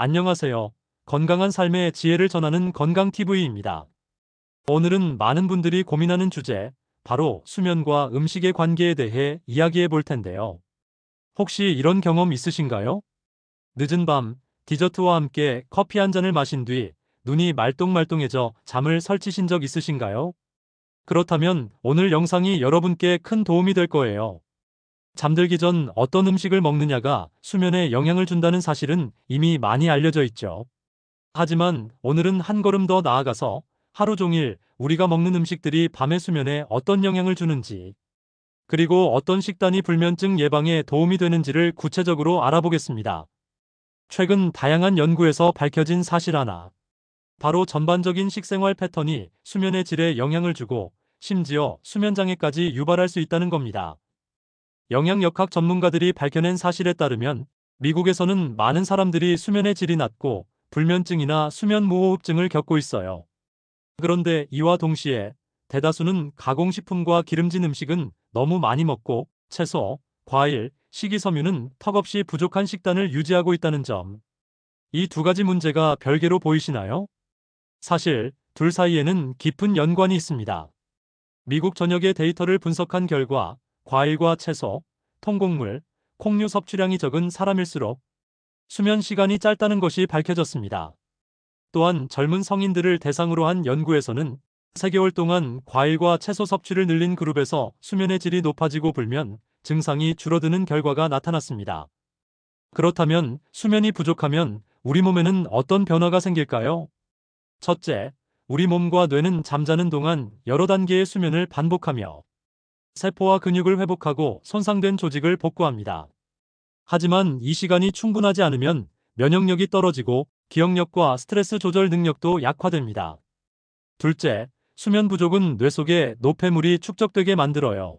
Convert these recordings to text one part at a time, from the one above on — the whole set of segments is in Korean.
안녕하세요. 건강한 삶의 지혜를 전하는 건강TV입니다. 오늘은 많은 분들이 고민하는 주제, 바로 수면과 음식의 관계에 대해 이야기해 볼 텐데요. 혹시 이런 경험 있으신가요? 늦은 밤, 디저트와 함께 커피 한 잔을 마신 뒤 눈이 말똥말똥해져 잠을 설치신 적 있으신가요? 그렇다면 오늘 영상이 여러분께 큰 도움이 될 거예요. 잠들기 전 어떤 음식을 먹느냐가 수면에 영향을 준다는 사실은 이미 많이 알려져 있죠. 하지만 오늘은 한 걸음 더 나아가서 하루 종일 우리가 먹는 음식들이 밤의 수면에 어떤 영향을 주는지, 그리고 어떤 식단이 불면증 예방에 도움이 되는지를 구체적으로 알아보겠습니다. 최근 다양한 연구에서 밝혀진 사실 하나. 바로 전반적인 식생활 패턴이 수면의 질에 영향을 주고 심지어 수면장애까지 유발할 수 있다는 겁니다. 영양역학 전문가들이 밝혀낸 사실에 따르면 미국에서는 많은 사람들이 수면의 질이 낮고 불면증이나 수면 무호흡증을 겪고 있어요. 그런데 이와 동시에 대다수는 가공식품과 기름진 음식은 너무 많이 먹고 채소, 과일, 식이섬유는 턱없이 부족한 식단을 유지하고 있다는 점. 이 두 가지 문제가 별개로 보이시나요? 사실 둘 사이에는 깊은 연관이 있습니다. 미국 전역의 데이터를 분석한 결과 과일과 채소, 통곡물, 콩류 섭취량이 적은 사람일수록 수면 시간이 짧다는 것이 밝혀졌습니다. 또한 젊은 성인들을 대상으로 한 연구에서는 3개월 동안 과일과 채소 섭취를 늘린 그룹에서 수면의 질이 높아지고 불면 증상이 줄어드는 결과가 나타났습니다. 그렇다면 수면이 부족하면 우리 몸에는 어떤 변화가 생길까요? 첫째, 우리 몸과 뇌는 잠자는 동안 여러 단계의 수면을 반복하며 세포와 근육을 회복하고 손상된 조직을 복구합니다. 하지만 이 시간이 충분하지 않으면 면역력이 떨어지고 기억력과 스트레스 조절 능력도 약화됩니다. 둘째, 수면 부족은 뇌 속에 노폐물이 축적되게 만들어요.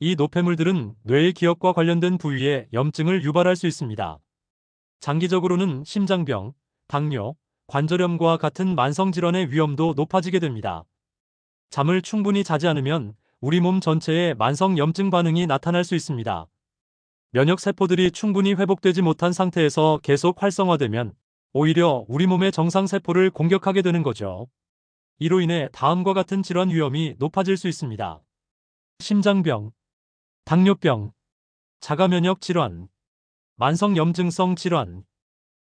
이 노폐물들은 뇌의 기억과 관련된 부위에 염증을 유발할 수 있습니다. 장기적으로는 심장병, 당뇨, 관절염과 같은 만성 질환의 위험도 높아지게 됩니다. 잠을 충분히 자지 않으면 우리 몸 전체에 만성 염증 반응이 나타날 수 있습니다. 면역 세포들이 충분히 회복되지 못한 상태에서 계속 활성화되면 오히려 우리 몸의 정상 세포를 공격하게 되는 거죠. 이로 인해 다음과 같은 질환 위험이 높아질 수 있습니다. 심장병, 당뇨병, 자가면역 질환, 만성 염증성 질환,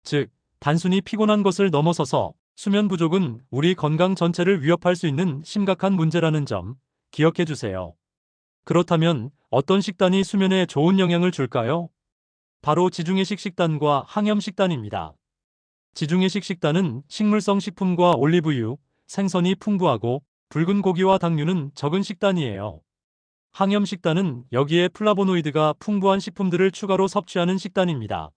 즉 단순히 피곤한 것을 넘어서서 수면 부족은 우리 건강 전체를 위협할 수 있는 심각한 문제라는 점 기억해 주세요. 그렇다면 어떤 식단이 수면에 좋은 영향을 줄까요? 바로 지중해식 식단과 항염 식단입니다. 지중해식 식단은 식물성 식품과 올리브유, 생선이 풍부하고 붉은 고기와 당류는 적은 식단이에요. 항염 식단은 여기에 플라보노이드가 풍부한 식품들을 추가로 섭취하는 식단입니다.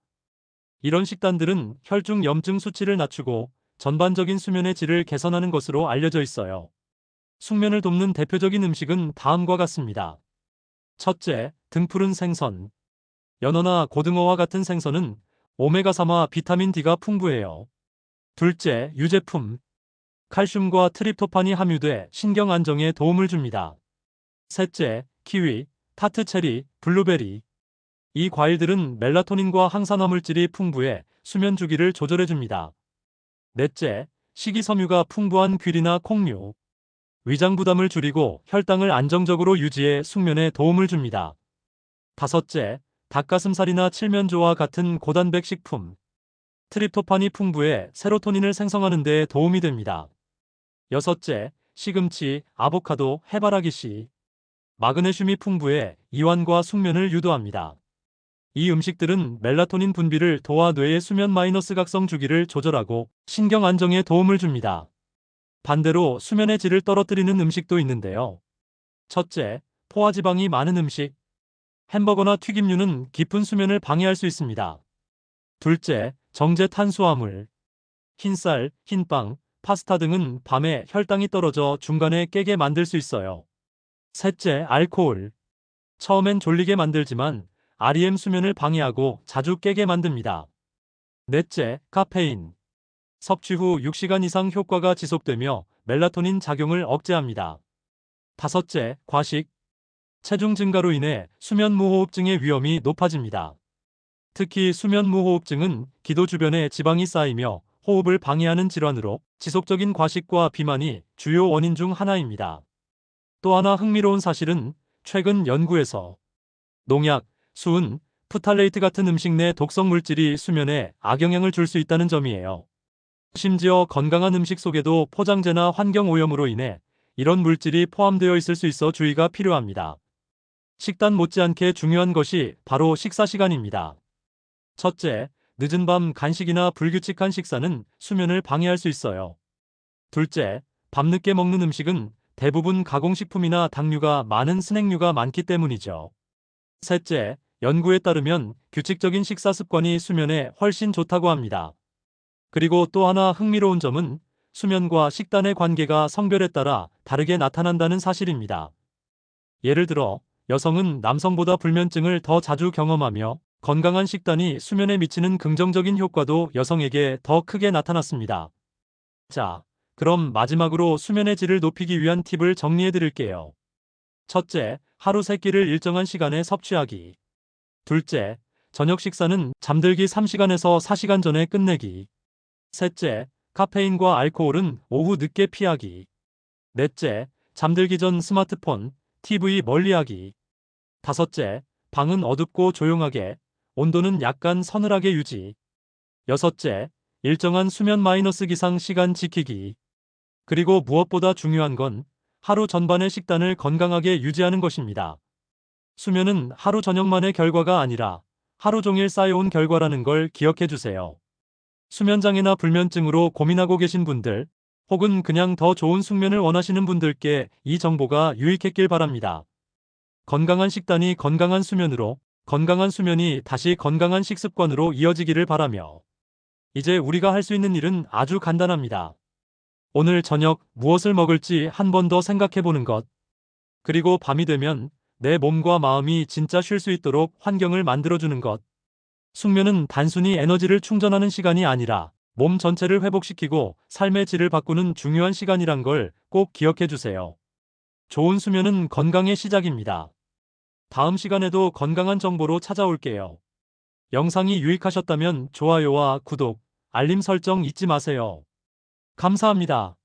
이런 식단들은 혈중 염증 수치를 낮추고 전반적인 수면의 질을 개선하는 것으로 알려져 있어요. 숙면을 돕는 대표적인 음식은 다음과 같습니다. 첫째, 등푸른 생선. 연어나 고등어와 같은 생선은 오메가3와 비타민 D가 풍부해요. 둘째, 유제품. 칼슘과 트립토판이 함유돼 신경 안정에 도움을 줍니다. 셋째, 키위, 타트 체리, 블루베리. 이 과일들은 멜라토닌과 항산화 물질이 풍부해 수면 주기를 조절해 줍니다. 넷째, 식이섬유가 풍부한 귀리나 콩류. 위장 부담을 줄이고 혈당을 안정적으로 유지해 숙면에 도움을 줍니다. 다섯째, 닭가슴살이나 칠면조와 같은 고단백 식품. 트립토판이 풍부해 세로토닌을 생성하는 데 도움이 됩니다. 여섯째, 시금치, 아보카도, 해바라기 씨. 마그네슘이 풍부해 이완과 숙면을 유도합니다. 이 음식들은 멜라토닌 분비를 도와 뇌의 수면 마이너스 각성 주기를 조절하고 신경 안정에 도움을 줍니다. 반대로 수면의 질을 떨어뜨리는 음식도 있는데요. 첫째, 포화지방이 많은 음식. 햄버거나 튀김류는 깊은 수면을 방해할 수 있습니다. 둘째, 정제 탄수화물. 흰쌀, 흰빵, 파스타 등은 밤에 혈당이 떨어져 중간에 깨게 만들 수 있어요. 셋째, 알코올. 처음엔 졸리게 만들지만 REM 수면을 방해하고 자주 깨게 만듭니다. 넷째, 카페인. 섭취 후 6시간 이상 효과가 지속되며 멜라토닌 작용을 억제합니다. 다섯째, 과식. 체중 증가로 인해 수면 무호흡증의 위험이 높아집니다. 특히 수면무호흡증은 기도 주변에 지방이 쌓이며 호흡을 방해하는 질환으로 지속적인 과식과 비만이 주요 원인 중 하나입니다. 또 하나 흥미로운 사실은 최근 연구에서 농약, 수은, 푸탈레이트 같은 음식 내 독성 물질이 수면에 악영향을 줄 수 있다는 점이에요. 심지어 건강한 음식 속에도 포장재나 환경 오염으로 인해 이런 물질이 포함되어 있을 수 있어 주의가 필요합니다. 식단 못지않게 중요한 것이 바로 식사 시간입니다. 첫째, 늦은 밤 간식이나 불규칙한 식사는 수면을 방해할 수 있어요. 둘째, 밤늦게 먹는 음식은 대부분 가공식품이나 당류가 많은 스낵류가 많기 때문이죠. 셋째, 연구에 따르면 규칙적인 식사 습관이 수면에 훨씬 좋다고 합니다. 그리고 또 하나 흥미로운 점은 수면과 식단의 관계가 성별에 따라 다르게 나타난다는 사실입니다. 예를 들어, 여성은 남성보다 불면증을 더 자주 경험하며 건강한 식단이 수면에 미치는 긍정적인 효과도 여성에게 더 크게 나타났습니다. 자, 그럼 마지막으로 수면의 질을 높이기 위한 팁을 정리해 드릴게요. 첫째, 하루 세 끼를 일정한 시간에 섭취하기. 둘째, 저녁 식사는 잠들기 3시간에서 4시간 전에 끝내기. 셋째, 카페인과 알코올은 오후 늦게 피하기. 넷째, 잠들기 전 스마트폰, TV 멀리하기. 다섯째, 방은 어둡고 조용하게, 온도는 약간 서늘하게 유지. 여섯째, 일정한 수면 마이너스 기상 시간 지키기. 그리고 무엇보다 중요한 건 하루 전반의 식단을 건강하게 유지하는 것입니다. 수면은 하루 저녁만의 결과가 아니라 하루 종일 쌓여온 결과라는 걸 기억해 주세요. 수면장애나 불면증으로 고민하고 계신 분들, 혹은 그냥 더 좋은 숙면을 원하시는 분들께 이 정보가 유익했길 바랍니다. 건강한 식단이 건강한 수면으로, 건강한 수면이 다시 건강한 식습관으로 이어지기를 바라며, 이제 우리가 할 수 있는 일은 아주 간단합니다. 오늘 저녁 무엇을 먹을지 한 번 더 생각해 보는 것. 그리고 밤이 되면 내 몸과 마음이 진짜 쉴 수 있도록 환경을 만들어주는 것. 숙면은 단순히 에너지를 충전하는 시간이 아니라 몸 전체를 회복시키고 삶의 질을 바꾸는 중요한 시간이란 걸 꼭 기억해 주세요. 좋은 수면은 건강의 시작입니다. 다음 시간에도 건강한 정보로 찾아올게요. 영상이 유익하셨다면 좋아요와 구독, 알림 설정 잊지 마세요. 감사합니다.